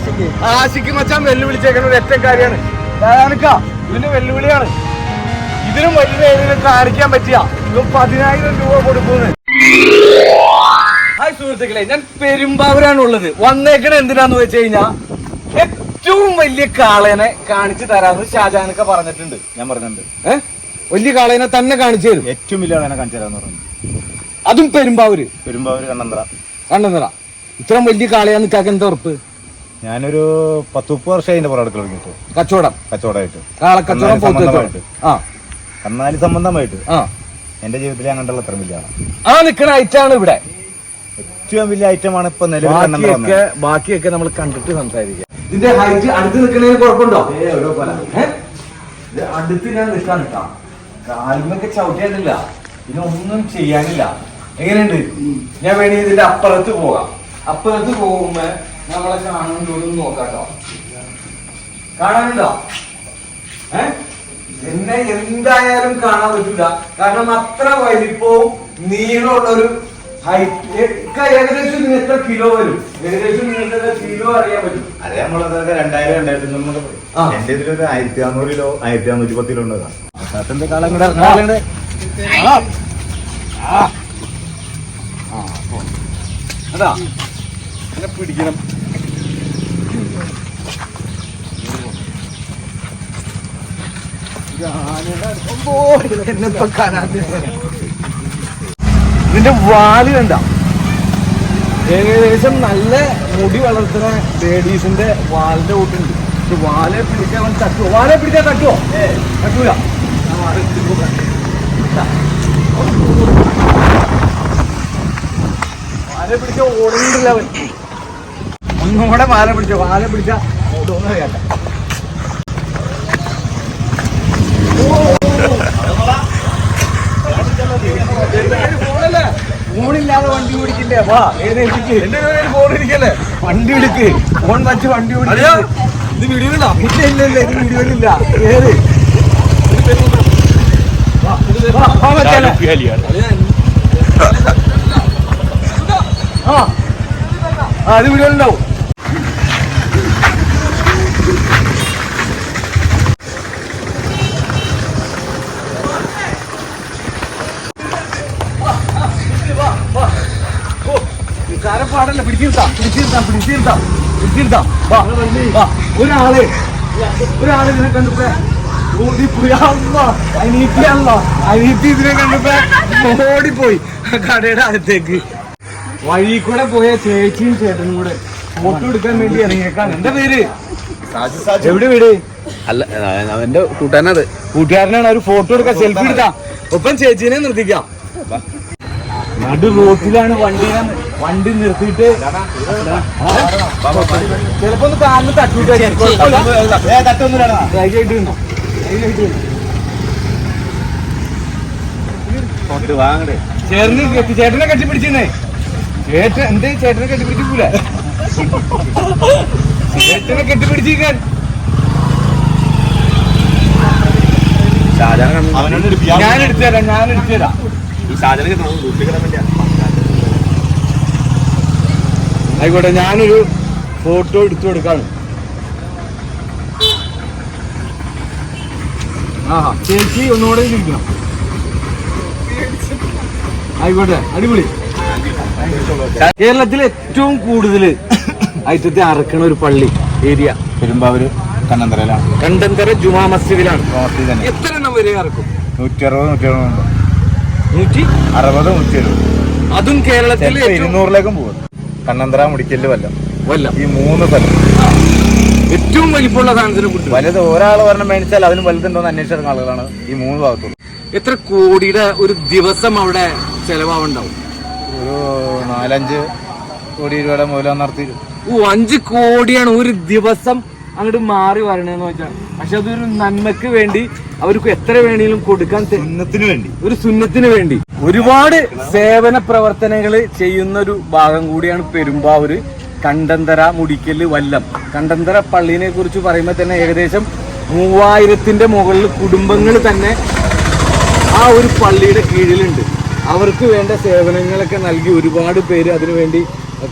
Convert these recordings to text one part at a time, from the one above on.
ആശിക്ക്. ആശിക്ക് മച്ചാൻ വെല്ലുവിളിച്ചേക്കുന്ന ഒരു ഏറ്റവും കാര്യമാണ്. ഇതിന് വെല്ലുവിളിയാണ്. ഇതിനും വലിയ രീതിയിൽ കാണിക്കാൻ പറ്റിയ ഇതും പതിനായിരം രൂപ കൊടുക്കുന്നത് ഹായ് സുഹൃത്തുക്കളെ ഞാൻ പെരുമ്പാവൂരാണ് ഉള്ളത്. വന്നേക്കണ എന്തിനാന്ന് വെച്ച് കഴിഞ്ഞാ ഏറ്റവും വലിയ കാളേനെ കാണിച്ചു തരാമെന്ന് ഷാജാനൊക്കെ പറഞ്ഞിട്ടുണ്ട്. ഞാൻ പറഞ്ഞിട്ടുണ്ട്. ഏഹ് വലിയ കാളേനെ തന്നെ കാണിച്ചു തരും. ഏറ്റവും വലിയ കാളേനെ കാണിച്ചു തരാന്ന് പറഞ്ഞു. അതും പെരുമ്പാവൂര്. പെരുമ്പാവൂര് കണ്ണന്തറ. കണ്ണന്തറ. ഇത്രയും വലിയ കാളയാന്ന് കാക്ക എന്താ ഉറപ്പ്? ഞാനൊരു പത്ത് മുപ്പത് വർഷം അതിന്റെ പുറകെ തുടങ്ങിയിട്ട് കച്ചവടം. കച്ചവടമായിട്ട്. കാളക്കച്ചവടം സംബന്ധമായിട്ട്. ആ. കന്നാലി സംബന്ധമായിട്ട്. ആ. എന്റെ ജീവിതത്തിൽ അങ്ങനെയുള്ള അത്ര വലിയ ആ നിക്കണ ഐറ്റാണ് ഇവിടെ. ഏറ്റവും വലിയ ഐറ്റമാണ് ഇപ്പൊ നിലവിൽ ബാക്കിയൊക്കെ നമ്മൾ കണ്ടിട്ട് സംസാരിക്കാം. ഇതിന്റെ ഹൈറ്റ് അടുത്ത് നിൽക്കുന്നതിന് കുഴപ്പമുണ്ടോ? അടുത്ത് ഞാൻ നിൽക്കാൻ നിൽക്കാം കാലിമൊക്കെ ചവിട്ടിയാനില്ല ഇതിനൊന്നും ചെയ്യാനില്ല. എങ്ങനെയുണ്ട്? ഞാൻ വേണി ഇതിന്റെ അപ്പുറത്ത് പോകാം. അപ്പുറത്ത് പോകുമ്പോ നമ്മളെ കാണുന്നുണ്ടോ എന്ന് നോക്കാട്ടോ. കാണാനുണ്ടോ? ഏ? എന്നെ എന്തായാലും കാണാൻ പറ്റൂല. കാരണം അത്ര വലിപ്പവും നീളമുള്ള ഒരു ഹൈറ്റ് ഏകദേശം എത്ര കിലോ വരും. ഏകദേശം നിങ്ങൾക്ക് എത്ര കിലോ അറിയാൻ പറ്റും. അതെ നമ്മളതൊക്കെ രണ്ടായിരം രണ്ടായിരത്തി എന്റെ ഇതിൽ എന്റെ ഇതിലൊരു ആയിരത്തി അറുന്നൂറ് കിലോ ആയിരത്തി അറുന്നൂറ്റി പത്ത് കിലോ ഉണ്ട് സത്യന്റെ കാലം കൂടെ കാലം ആ. ആ. ആ, പോ. അതാ. എന്നെ പിടിക്കണം. ഇതിന്റെ വാൽ കണ്ട. ഏകദേശം നല്ല മുടി വളർത്തുന്ന ലേഡീസിന്റെ വാലിന്റെ കൂട്ടുണ്ട്. വാലെ പിടിക്കാൻ അവൻ തട്ടുവോ? വാലെ പിടിക്കാൻ തട്ടുവോ? തട്ടൂല. വാൽ പിടിച്ച ഓടുന്നില്ല അവൻ. ഒന്നുകൂടെ വാല പിടിച്ച വാല പിടിച്ച ഓടുമെന്ന് കേട്ട ഫോണില്ലാതെ വണ്ടി പിടിക്കില്ലേ വാ ഏതെനിക്ക് ഫോൺ ഇരിക്കല്ലേ? വണ്ടി എടുക്ക്. ഫോൺ വച്ച് വണ്ടി ഓടിക്കില്ല ഇത് വീഡിയോ ഇല്ല ഇല്ല ഇല്ല ഇത് വീഡിയോയിലില്ല ഏത്? ആ അത് വീഡിയോയിലുണ്ടാവും പിടിച്ചിരുത്താം പിടിച്ചിരുത്താം പിടിച്ചിരുത്താം വാ വാ. ഒരാൾ ഒരാൾ ഇതിനെ കണ്ടപ്പോ ഇതിനെ കണ്ടപ്പോ ഓടിപ്പോയി. കടയുടെ അടുത്തേക്ക് വഴി കൂടെ പോയ ചേച്ചിയും ചേട്ടനും കൂടെ ഫോട്ടോ എടുക്കാൻ വേണ്ടി ഇറങ്ങിയേക്കാണ്. എന്റെ പേര്? എവിടെ വീട്? അല്ല അവന്റെ കൂട്ടുകാരനാണ് കൂട്ടുകാരനാണ്. ഒരു ഫോട്ടോ എടുക്കാം സെൽഫി എടുക്കാം ഒപ്പം ചേച്ചീനെ നിർത്തിക്കാം. നടു റോട്ടിലാണ് വണ്ടി വണ്ടി നിർത്തിയിട്ട്. ചിലപ്പോ ഒന്ന് കാലിന് തട്ടിട്ട് വാങ്ങടേ ചേട്ടന് കെട്ടി ചേട്ടനെ കെട്ടിപ്പിടിച്ചേ ചേട്ടൻ എന്ത്? ചേട്ടനെ കെട്ടിപ്പിടിക്കൂല ചേട്ടനെ കെട്ടിപ്പിടിച്ചിരിക്കാൻ. ഞാൻ എടുത്തു തരാം ഞാൻ എടുത്തു തരാം. ഈ സാധനം വീട്ടിൽ ആയിക്കോട്ടെ ഞാനൊരു ഫോട്ടോ എടുത്തു കൊടുക്കാണ്. ആഹാ ചേച്ചി ഒന്നുകൂടെ ചോദിക്കണം ആയിക്കോട്ടെ അടിപൊളി. കേരളത്തിൽ ഏറ്റവും കൂടുതൽ ഐറ്റത്തെ അറക്കണ ഒരു പള്ളി ഏരിയ. പെരുമ്പാവൂര് കണ്ണന്തറയിലാണ്. കണ്ടന്തര ജുമാ മസ്ജിദിലാണ്. എത്ര എണ്ണം വരെ അറക്കും? നൂറ്റി അറുപത് നൂറ്റി അറുപത് നൂറ്റി അറുപത് നൂറ്റി എഴുപത് അതും കേരളത്തിൽ ഇരുന്നൂറിലേക്കും പോകും. കണ്ണന്തറ മുടിക്കൽ വല്ലം. വല്ല. ഈ മൂന്ന് സ്ഥലം. ഏറ്റവും വലിപ്പമുള്ള സാധനത്തിനെ കുറിച്ച് വലുത് ഒരാൾ പറഞ്ഞ മേടിച്ചാൽ അതിന് വലുതുണ്ടോന്ന് അന്വേഷിച്ച ആളുകളാണ് ഈ മൂന്ന് ഭാഗത്തുള്ളൂ. എത്ര കോടിയുടെ ഒരു ദിവസം അവിടെ ചെലവാവുണ്ടാവും? ഒരു നാലഞ്ച് കോടി രൂപയുടെ മൂലം നടത്തി ഓ അഞ്ച് കോടിയാണ് ഒരു ദിവസം അങ്ങോട്ട് മാറി വരണേന്ന് വെച്ചാൽ പക്ഷെ അതൊരു നന്മക്ക് വേണ്ടി അവർക്ക് എത്ര വേണേലും കൊടുക്കാൻ സുന്നത്തിന് വേണ്ടി. ഒരു സുന്നത്തിന് വേണ്ടി. ഒരുപാട് സേവന പ്രവർത്തനങ്ങൾ ചെയ്യുന്ന ഒരു ഭാഗം കൂടിയാണ് പെരുമ്പാവൂര്. കണ്ടന്തര മുടിക്കൽ വല്ലം. കണ്ടന്തര പള്ളിനെ കുറിച്ച് പറയുമ്പോൾ തന്നെ ഏകദേശം മൂവായിരത്തിന്റെ മുകളിൽ കുടുംബങ്ങൾ തന്നെ ആ ഒരു പള്ളിയുടെ കീഴിലുണ്ട്. അവർക്ക് വേണ്ട സേവനങ്ങളൊക്കെ നൽകി ഒരുപാട് പേര് അതിനുവേണ്ടി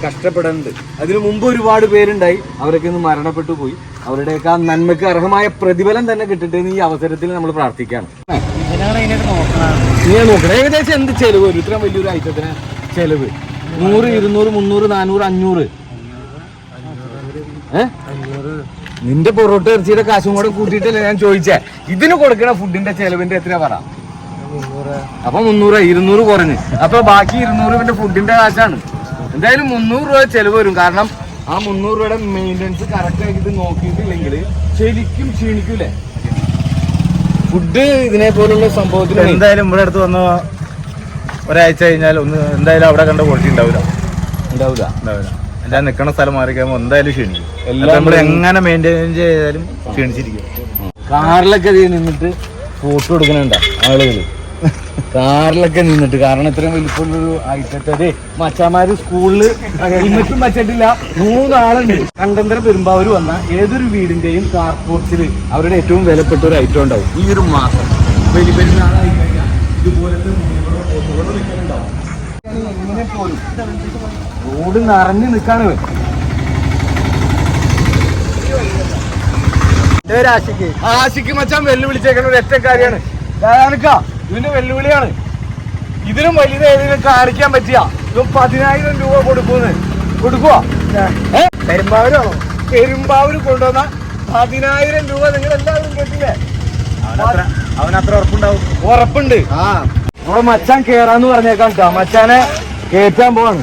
കഷ്ടപ്പെടുന്നുണ്ട് അതിനു മുമ്പ് ഒരുപാട് പേരുണ്ടായി. അവരൊക്കെ ഇന്ന് മരണപ്പെട്ടു പോയി. അവരുടെയൊക്കെ ആ നന്മയ്ക്ക് അർഹമായ പ്രതിഫലം തന്നെ കിട്ടട്ടെ എന്ന് ഈ അവസരത്തിൽ നമ്മൾ പ്രാർത്ഥിക്കുകയാണ്. നോക്കണം ഏകദേശം എന്ത് ചെലവ്? വരും ഇത്രയും വലിയൊരു ഐറ്റത്തിന് ചെലവ്. നൂറ് ഇരുന്നൂറ് മുന്നൂറ് നാനൂറ് അഞ്ഞൂറ്. നിന്റെ പൊറോട്ട ഇറച്ചിയുടെ കാശും കൂടെ കൂട്ടിയിട്ടല്ലേ ഞാൻ ചോദിച്ചേ. ഇതിന് കൊടുക്കണ ഫുഡിന്റെ ചെലവിന്റെ എത്രയാ പറ? അപ്പൊ മുന്നൂറ് ഇരുന്നൂറ് കുറഞ്ഞ്. അപ്പൊ ബാക്കി ഇരുന്നൂറ് പിന്നെ ഫുഡിന്റെ കാശാണ്. എന്തായാലും മുന്നൂറ് രൂപ ചെലവ് വരും. കാരണം ആ മുന്നൂറ് രൂപയുടെ മെയിന്റനൻസ് കറക്റ്റ് ആയിട്ട് നോക്കിയിട്ടില്ലെങ്കിൽ ശരിക്കും ക്ഷീണിക്കൂലേ? ഫുഡ് ഇതിനെ പോലുള്ള സംഭവത്തിൽ എന്തായാലും ഇവിടെ അടുത്ത് വന്ന ഒരാഴ്ച കഴിഞ്ഞാൽ ഒന്ന് എന്തായാലും അവിടെ കണ്ട ക്വാളിറ്റി ഉണ്ടാവില്ല. ഉണ്ടാവില്ല. ഉണ്ടാവില്ല. എല്ലാം നിൽക്കുന്ന സ്ഥലം മാറിക്കുമ്പോൾ എന്തായാലും ക്ഷീണിക്കും. എല്ലാം നമ്മൾ എങ്ങനെ മെയിന്റെയിൻ ചെയ്താലും ക്ഷീണിച്ചിരിക്കും. കാറിലൊക്കെ നിന്നിട്ട് ഫോട്ടോ എടുക്കണുണ്ട ആളുകൾ കാറിലൊക്കെ നിന്നിട്ട്. കാരണം ഇത്രയും വലിപ്പമുള്ളൊരു ആയിട്ടേ മച്ചാമാര് സ്കൂളിൽ ഹെൽമെറ്റും വച്ചിട്ടില്ല മൂന്നാളുണ്ട്. കണ്ടന്തര പെരുമ്പാവൂർ വന്ന ഏതൊരു വീടിന്റെയും കാർ പോർച്ചിൽ അവരുടെ ഏറ്റവും വിലപ്പെട്ട ഒരു ഐറ്റം ഉണ്ടാവും. ഈ ഒരു മാസം. വലിയ പെരുന്നാളായി ഇതുപോലത്തെ റോഡ് നിറഞ്ഞു നിൽക്കാണ് ആശിക്ക് ആശിക്ക് മച്ചാൻ വെല്ലുവിളിച്ചേക്കുന്ന ഒരു ഞാനക്ക ഇതിന്റെ വെല്ലുവിളിയാണ്. ഇതിനും വലിയ ഏതെങ്കിലും കാണിക്കാൻ പറ്റിയ? ഇവൻ പതിനായിരം രൂപ കൊടുക്കൂന്ന് കൊടുക്കുക പെരുമ്പാവൂരാണോ? പെരുമ്പാവൂര് കൊണ്ടുവന്ന പതിനായിരം രൂപ നിങ്ങൾ എല്ലാവരും കേട്ടില്ലേ? അവനത്ര ഉറപ്പുണ്ടാവും. ഉറപ്പുണ്ട്. ആ. നമ്മുടെ മച്ചാൻ കേറാന്ന് പറഞ്ഞേക്കാം കേട്ടോ. മച്ചാനെ കേറ്റാൻ പോവാണ്.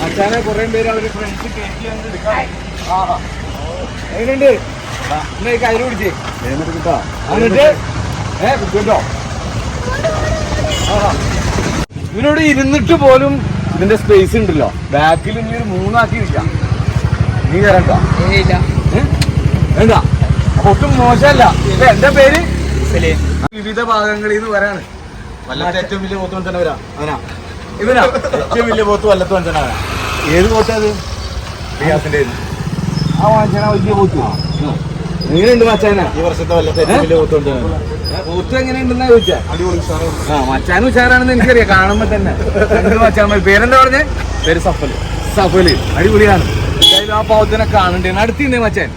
മച്ചാനെ കുറെ പേര് അവർ ഫ്രണ്ട്സ് അങ്ങട് എടുക്കാം ആഹാ. എങ്ങനെയുണ്ട്? കയ്യിൽ പിടിച്ചേ. എന്നിട്ട്? ഏ കിട്ടോ ഇവനോട് ഇരുന്നിട്ട് പോലും ഇതിന്റെ സ്പേസ് ഉണ്ടല്ലോ. ബാക്കിൽ ഇനി ഒരു മൂന്നാക്കി ഇരിക്കാം നീ കയറട്ടോ വേണ്ട. അപ്പൊ ഒട്ടും മോശമല്ല. എന്റെ പേര്? വിവിധ ഭാഗങ്ങളിൽ നിന്ന് വരാണ്. വല്ലത്തെ ഏറ്റവും വലിയ പോത്ത് തന്നെ വരാ അവനാ. ഇവനാ? ഏറ്റവും വലിയ പോത്ത് വല്ലത്ത് വഞ്ചന വരാ ഏത് പോത്തത് റിയാസിന്റെ ആ വാങ്ങിച്ചാ വലിയ പോത്ത്. എങ്ങനെയുണ്ട് മച്ചാന? ഈ വർഷത്തെ വല്ലത്തെ ഏറ്റവും വലിയ പോത്ത് വഞ്ചന പോത്ത് എങ്ങനെയുണ്ടെന്നാ ചോദിച്ചാ? അടിപൊളി സാറേ ആ മച്ചാൻ ഉഷാറാണെന്ന് എനിക്കറിയാം കാണുമ്പോ തന്നെ. മച്ചാൻ പേരെന്താ പറഞ്ഞേ? പേര് സഫൽ. സഫൽ. അടിപൊളിയാണ്. എന്തായാലും ആ പോത്തിനെ കാണണ്ടേ? അടുത്തിന്നേ മച്ചാൻ.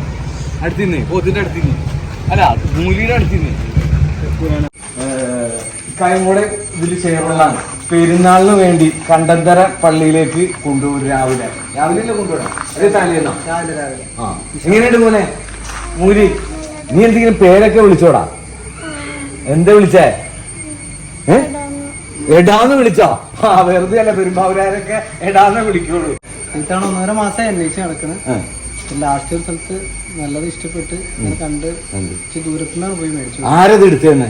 അടുത്തിന്ന് പോത്തിന്റെ അടുത്തിന്ന് അല്ല മൂലിയുടെ അടുത്തിന്ന് കൈമൂടെ ഇതിൽ ചേർന്നതാണ് പെരുന്നാളിന് വേണ്ടി കണ്ടന്തര പള്ളിയിലേക്ക് കൊണ്ടുപോകും രാവിലെ. രാവിലെ കൊണ്ടുപോകണം അതേ തലേന്നോ ആ എങ്ങനെയുണ്ട് മോനെ? മൂലി നീ എന്തെങ്കിലും പേരൊക്കെ വിളിച്ചോടാ. എന്താ വിളിച്ചേ? എടാന്ന് വിളിച്ചോ? ആ വെറുതെ അല്ല പെരുമ്പാവൂരാരൊക്കെ എടാന്ന് വിളിക്കുള്ളൂ. ഇത്തവണ ഒന്നര മാസം അന്വേഷിച്ച് നടക്കുന്നത് ലാസ്റ്റ് ഒരു സ്ഥലത്ത് നല്ലത് ഇഷ്ടപ്പെട്ട് ഞാൻ കണ്ട് ഇച്ചിരി ദൂരത്തു നിന്നാണ് പോയി മേടിച്ചത് ആരത് എടുത്തന്നെ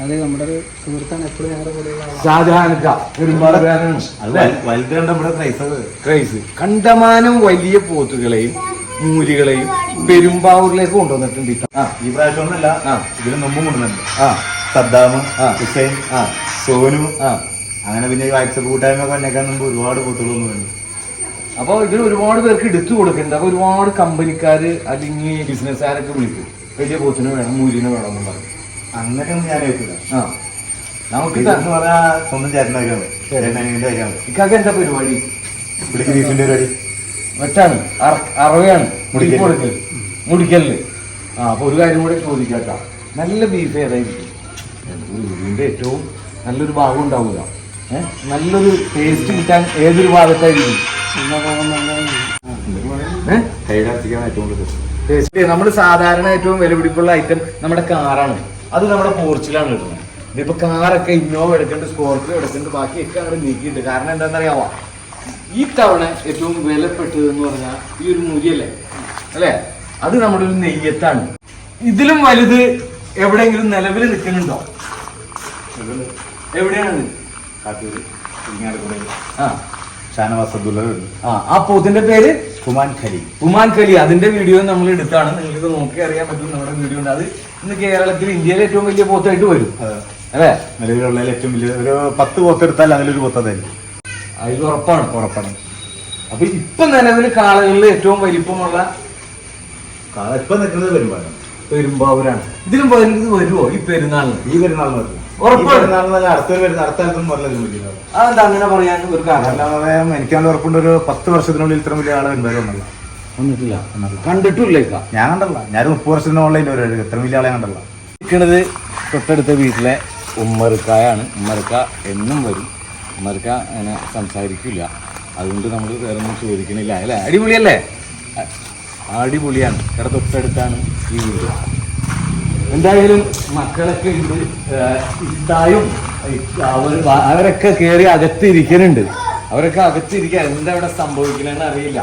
അതെ നമ്മുടെ ഒരു സുഹൃത്താണ് എപ്പോഴും ഞങ്ങളുടെ കൂടെയുള്ള. ഷാജഹാനക്ക പെരുമ്പാവൂരാരാണ്. അല്ലേ വലുത് കണ്ട ഇവിടെ ക്രൈസ് കണ്ടമാനം വലിയ പോത്തുകളെയും മൂലികളെയും പെരുമ്പാവൂരിലേക്ക് കൊണ്ടുവന്നിട്ടുണ്ട് ഈ പ്രാവശ്യം ഒന്നല്ല. ഇതിന് മുമ്പ് കൊണ്ടുവന്നിട്ടുണ്ട്. ആ. സദ്ദാം ആ. ഹുസൈൻ ആ സോനു ആ അങ്ങനെ പിന്നെ ഈ വാട്സപ്പ് കൂട്ടായ്മ കണ്ടേക്കാൻ മുമ്പ് ഒരുപാട് കൂട്ടുകളൊന്നും വേണ്ടി അപ്പോൾ ഇതിൽ ഒരുപാട് പേർക്ക് എടുത്തു കൊടുക്കുന്നുണ്ട്. അപ്പോൾ ഒരുപാട് കമ്പനിക്കാർ അല്ലെങ്കിൽ ബിസിനസ്സുകാരൊക്കെ വിളിക്കും. വലിയ കോച്ചിന് വേണം മൂരിനെ വേണം എന്ന് പറയും. അങ്ങനെയൊന്നും ഞാൻ കേൾക്കില്ല ആ. നമുക്ക് സ്വന്തം ചേട്ടന്റെ കാര്യമാണ് ഇക്കാക്ക് എന്താ പരിപാടി? ഇവിടേക്ക് ബീഫിന്റെ പരിപാടി. വെട്ടാണ് അറ- അറവയാണ്. മുടിക്കൽ. ബീഫ് ആ അപ്പോൾ ഒരു കാര്യം കൂടെ ചോദിക്കാട്ടാ. നല്ല ബീഫ് ഏതായിരിക്കും? ഇതിന്റെ ഏറ്റവും നല്ലൊരു ഭാഗം ഉണ്ടാവുക. നല്ലൊരു ടേസ്റ്റ് കിട്ടാൻ ഏതൊരു ഭാഗത്തായിരിക്കും? നമ്മൾ സാധാരണ ഏറ്റവും വിലപിടിപ്പുള്ള ഐറ്റം നമ്മുടെ കാറാണ്. അത് നമ്മുടെ പോർച്ചിലാണ് കിട്ടുന്നത്. ഇതിപ്പോ കാറൊക്കെ ഇന്നോവ എടുക്കുന്നുണ്ട് സ്കോർപ്പിയോ എടുക്കുന്നുണ്ട് ബാക്കിയൊക്കെ അവിടെ നീക്കിയിട്ട് കാരണം എന്താണെന്നറിയാമോ ഈ തവണ ഏറ്റവും വിലപ്പെട്ടത് എന്ന് പറഞ്ഞാൽ ഈ ഒരു മുരിയല്ലേ? അല്ലേ? അത് നമ്മുടെ ഒരു നെയ്യത്താണ്. ഇതിലും വലുത് എവിടെയെങ്കിലും നിലവിൽ നിൽക്കുന്നുണ്ടോ? എവിടെയാണ്? കാട്ടൂര്. ഇരിങ്ങാലക്കുടയിൽ ആ. ഷാനവാസ് ആ ആ പോത്തിന്റെ പേര് കുമാൻ ഖലി. ഉമാൻ ഖലി. അതിന്റെ വീഡിയോ നമ്മൾ എടുത്താണ്. നിങ്ങൾക്ക് നോക്കി അറിയാൻ പറ്റും നമ്മുടെ വീഡിയോ ഉണ്ട്. അത് ഇന്ന് കേരളത്തിൽ ഇന്ത്യയിലെ ഏറ്റവും വലിയ പോത്തായിട്ട് വരും. അല്ലേ? നിലവിലുള്ള ഏറ്റവും വലിയ ഒരു പത്ത് പോത്ത് എടുത്താൽ അതിലൊരു പോത്ത തന്നെ അതിൽ ഉറപ്പാണ്. ഉറപ്പാണ്. അപ്പൊ ഇപ്പൊ നിലവിൽ കാളകളിൽ ഏറ്റവും വലിപ്പമുള്ള കാള ഇപ്പൊ നിൽക്കുന്നത് പെരുമ്പാവൂരാണ്. പെരുമ്പാവൂരാണ്. ഇതിലും വരുമോ ഈ പെരുന്നാളിന്? ഈ പെരുന്നാളിന് വരും അതെന്താ അങ്ങനെ പറയാൻ ഒരു കാരണം? അല്ലാതെ എനിക്ക് നല്ല ഉറപ്പുണ്ട് ഒരു പത്ത് വർഷത്തിനുള്ളിൽ ഇത്ര വലിയ ആളെ ഉണ്ടായിരുന്നല്ല വന്നിട്ടില്ല. കണ്ടിട്ടില്ലേക്ക ഞാൻ കണ്ടല്ല. ഞാൻ മുപ്പത് വർഷത്തിന് ഓൺലൈൻ ഒരു ഇത്ര വലിയ ആളെ കണ്ടല്ല. നിൽക്കുന്നത് തൊട്ടടുത്ത വീട്ടിലെ ഉമ്മർക്കായാണ്. ഉമ്മർക്ക എന്നും വരും. ഉമ്മർക്ക അങ്ങനെ സംസാരിക്കില്ല അതുകൊണ്ട് നമ്മൾ വേറെ ഒന്നും ചോദിക്കണില്ല. അല്ലേ അടിപൊളിയല്ലേ? അടിപൊളിയാണ്. ഇവിടെ തൊട്ടടുത്താണ് ഈ വീട്. എന്തായാലും മക്കളൊക്കെ ഉണ്ട്. ഇത്തായും അവരൊക്കെ കയറി അകത്തിരിക്കുന്നുണ്ട്. അവരൊക്കെ അകത്തിരിക്കുക എന്താ ഇവിടെ സംഭവിക്കണമെന്ന് അറിയില്ല.